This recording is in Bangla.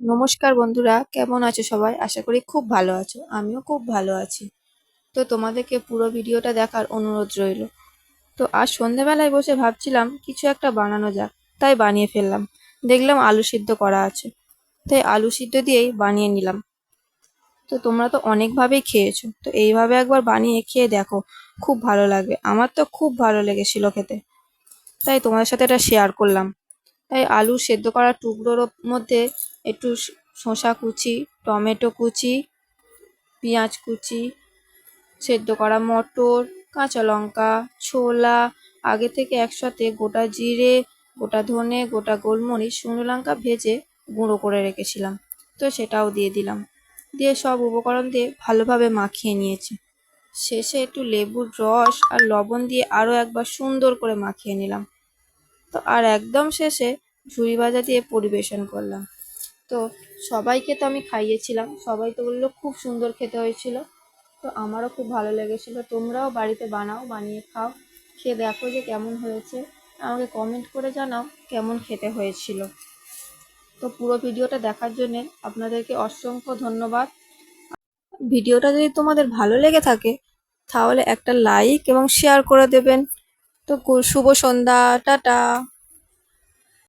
নমস্কার বন্ধুরা, কেমন আছো সবাই? আশা করি খুব ভালো আছো। আমিও খুব ভালো আছি। তো তোমাদেরকে পুরো ভিডিওটা দেখার অনুরোধ রইল। তো আজ সন্ধেবেলায় বসে ভাবছিলাম, কিছু একটা বানানো যাক। তাই বানিয়ে ফেললাম। দেখলাম আলু সিদ্ধ করা আছে। তাই আলু সিদ্ধ দিয়েই বানিয়ে নিলাম। তো তোমরা তো অনেকভাবেই খেয়েছো। তো এইভাবে একবার বানিয়ে খেয়ে দেখো, খুব ভালো লাগবে। আমার তো খুব ভালো লেগেছিল খেতে। তাই তোমাদের সাথে এটা শেয়ার করলাম। তাই আলু সেদ্ধ করা টুকরোর মধ্যে একটু শসা কুচি, টমেটো কুচি, পেঁয়াজ কুচি, সেদ্ধ করা মটর, কাঁচা লঙ্কা, ছোলা, আগে থেকে একসাথে গোটা জিরে, গোটা ধনে, গোটা গোলমরিচ, শুকনো লঙ্কা ভেজে গুঁড়ো করে রেখেছিলাম। তো সেটাও দিয়ে দিলাম। দিয়ে সব উপকরণ দিয়ে ভালোভাবে মাখিয়ে নিয়েছি। শেষে একটু লেবুর রস আর লবণ দিয়ে আরও একবার সুন্দর করে মাখিয়ে নিলাম। তো আর একদম শেষে ঝুড়ি ভাজা দিয়ে পরিবেশন করলাম। তো সবাইকে তো আমি খাইয়েছিলাম, সবাই তো বলল খুব সুন্দর খেতে হয়েছিল। তো আমারও খুব ভালো লেগেছিল। তোমরাও বাড়িতে বানাও, বানিয়ে খাও, খেয়ে দেখো যে কেমন হয়েছে। আমাকে কমেন্ট করে জানাও কেমন খেতে হয়েছিল। তো পুরো ভিডিওটা দেখার জন্যে আপনাদেরকে অসংখ্য ধন্যবাদ। ভিডিওটা যদি তোমাদের ভালো লেগে থাকে, তাহলে একটা লাইক এবং শেয়ার করে দেবেন। তো শুভ সন্ধ্যা টাটা।